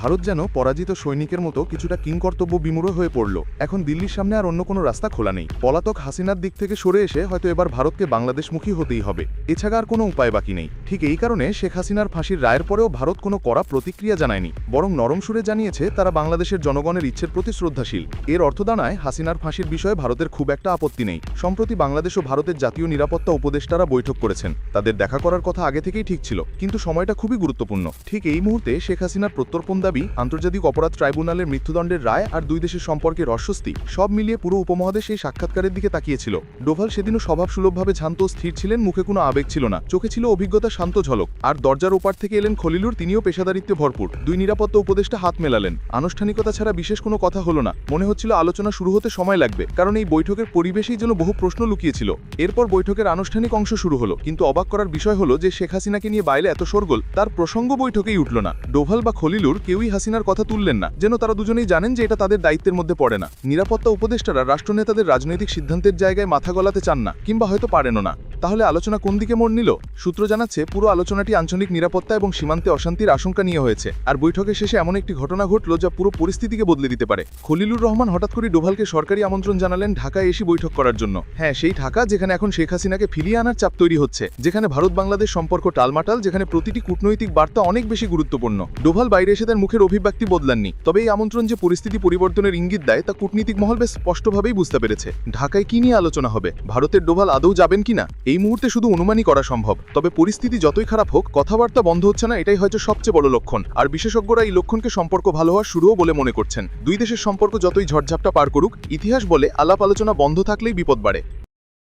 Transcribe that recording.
ভারত যেন পরাজিত সৈনিকের মতো কিছুটা কিংকর্তব্য বিমূঢ় হয়ে পড়ল। এখন দিল্লির সামনে আর অন্য কোনো রাস্তা খোলা নেই। পলাতক হাসিনার দিক থেকে সরে এসে হয়তো এবার ভারতকে বাংলাদেশমুখী হতেই হবে। এছাড়া আর কোনো উপায় বাকি নেই। ঠিক এই কারণে শেখ হাসিনার ফাঁসির রায়ের পরেও ভারত কোনো কড়া প্রতিক্রিয়া জানায়নি, বরং নরম সুরে জানিয়েছে তারা বাংলাদেশের জনগণের ইচ্ছের প্রতি শ্রদ্ধাশীল। এর অর্থ দাঁড়ায় হাসিনার ফাঁসির বিষয়ে ভারতের খুব একটা আপত্তি নেই। সম্প্রতি বাংলাদেশ ও ভারতের জাতীয় নিরাপত্তা উপদেষ্টারা বৈঠক করেছেন। তাদের দেখা করার কথা আগে থেকেই ঠিক ছিল, কিন্তু সময়টা খুবই গুরুত্বপূর্ণ। ঠিক এই মুহূর্তে শেখ হাসিনার প্রত্যর্পণ দাবি, আন্তর্জাতিক অপরাধ ট্রাইব্যুনালের মৃত্যুদণ্ডের রায় আর দুই দেশের সম্পর্কের অস্বস্তি, সব মিলিয়ে পুরো উপমহাদেশ এই সাক্ষাৎকারের দিকে তাকিয়েছিল। ডোভাল সেদিনও স্বভাবসুলভভাবে শান্ত ও স্থির ছিলেন, মুখে কোনো আবেগ ছিল না। চোখে ছিল অভিজ্ঞতা শান্ত ঝলক, আর দরজার ওপার থেকে এলেন খলিলুর, তিনিও পেশাদারিত্বে ভরপুর। দুই নিরাপত্তা উপদেষ্টা হাত মেলালেন। আনুষ্ঠানিকতা ছাড়া বিশেষ কোনো কথা হলো না। মনে হচ্ছিল আলোচনা শুরু হতে সময় লাগবে, কারণ এই বৈঠকের পরিবেশেই যেন বহু প্রশ্ন লুকিয়েছিল। এরপর বৈঠকের আনুষ্ঠানিক অংশ শুরু হলো, কিন্তু অবাক করার বিষয় হলো যে শেখ হাসিনাকে নিয়ে বাইরে এত শোরগোল, তার প্রসঙ্গ বৈঠকেই উঠল না। ডোভাল বা খলিলুর কেউই হাসিনার কথা তুললেন না, যেন তারা দুজনেই জানেন যে এটা তাদের দায়িত্বের মধ্যে পড়ে না। নিরাপত্তা উপদেষ্টারা রাষ্ট্রনেতাদের রাজনৈতিক সিদ্ধান্তের জায়গায় মাথা গলাতে চান না, কিংবা হয়তো পারেনও না। তাহলে আলোচনা কোন দিকে মোড় নিল? সূত্র জানাচ্ছে, পুরো আলোচনাটি আঞ্চলিক নিরাপত্তা এবং সীমান্তে অশান্তির আশঙ্কা নিয়ে হয়েছে। আর বৈঠকের শেষে এমন একটি ঘটনা ঘটল যা পুরো পরিস্থিতিকে বদলে দিতে পারে। খলিলুর রহমান হঠাৎ করে ডোভালকে সরকারি আমন্ত্রণ জানালেন ঢাকায় এসে বৈঠক করার জন্য। হ্যাঁ সেই ঢাকা যেখানে এখন শেখ হাসিনাকে ফিরিয়ে আনার চাপ তৈরি হচ্ছে, যেখানে ভারত বাংলাদেশ সম্পর্ক টালমাটাল, যেখানে প্রতিটি কূটনৈতিক বার্তা অনেক বেশি গুরুত্বপূর্ণ। ডোভাল বাইরে এসে তার মুখের অভিব্যক্তি বদলাননি, তবে এই আমন্ত্রণ যে পরিস্থিতি পরিবর্তনের ইঙ্গিত দেয় তা কূটনীতিক মহল বেশ স্পষ্টভাবেই বুঝতে পেরেছে। ঢাকায় কি নিয়ে আলোচনা হবে? ভারতের ডোভাল আদৌ যাবেন কিনা? এই মুহূর্তে শুধু অনুমানই করা সম্ভব, তবে পরিস্থিতি যতই খারাপ হোক, কথাবার্তা বন্ধ হচ্ছে না, এটাই হয়তো সবচেয়ে বড় লক্ষণ। আর বিশেষজ্ঞরা এই লক্ষণকে সম্পর্ক ভালো হওয়া শুরুও বলে মনে করছেন। দুই দেশের সম্পর্ক যতই ঝড়ঝাপটা পার করুক, ইতিহাস বলে আলাপ আলোচনা বন্ধ থাকলেই বিপদ বাড়ে।